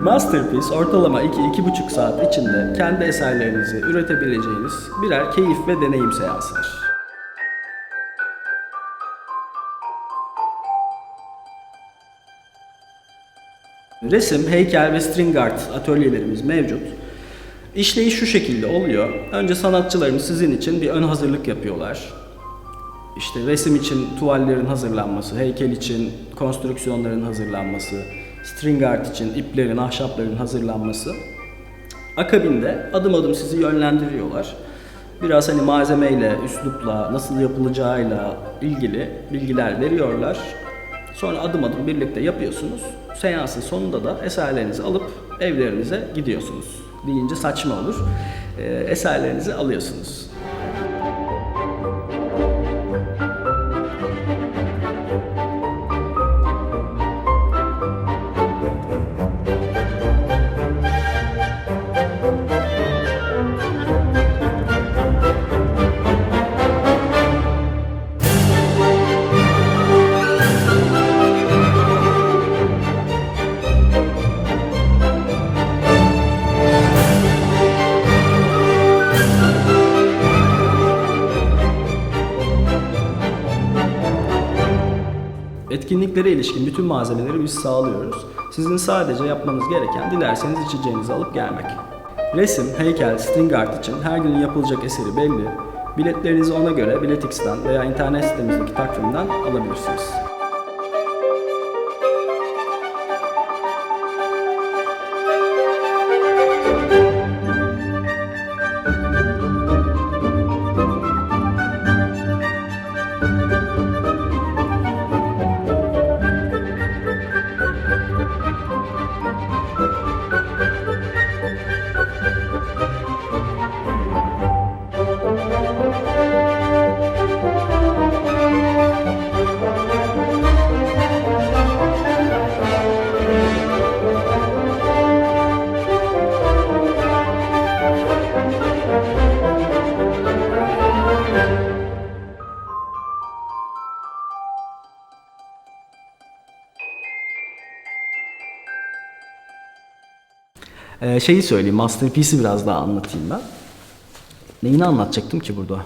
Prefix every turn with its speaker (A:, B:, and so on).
A: Masterpiece ortalama 2-2,5 saat içinde kendi eserlerinizi üretebileceğiniz birer keyif ve deneyim seansıdır. Resim, heykel ve string art atölyelerimiz mevcut. İşleyiş şu şekilde oluyor. Önce sanatçılarımız sizin için bir ön hazırlık yapıyorlar. İşte resim için tuvallerin hazırlanması, heykel için konstrüksiyonların hazırlanması, string art için iplerin, ahşapların hazırlanması. Akabinde adım adım sizi yönlendiriyorlar. Biraz hani malzemeyle, üslupla, nasıl yapılacağıyla ilgili bilgiler veriyorlar. Sonra adım adım birlikte yapıyorsunuz. Seansın sonunda da eserlerinizi alıp evlerinize gidiyorsunuz. Deyince saçma olur. Ee, eserlerinizi alıyorsunuz. Etkinliklere ilişkin bütün malzemeleri biz sağlıyoruz. Sizin sadece yapmanız gereken dilerseniz içeceğinizi alıp gelmek. Resim, heykel, string art için her gün yapılacak eseri belli. Biletlerinizi ona göre Biletix'ten veya internet sitemizdeki takvimden alabilirsiniz. Ee, şeyi söyleyeyim, Masterpiece'i biraz daha anlatayım ben. Neyini anlatacaktım ki burada?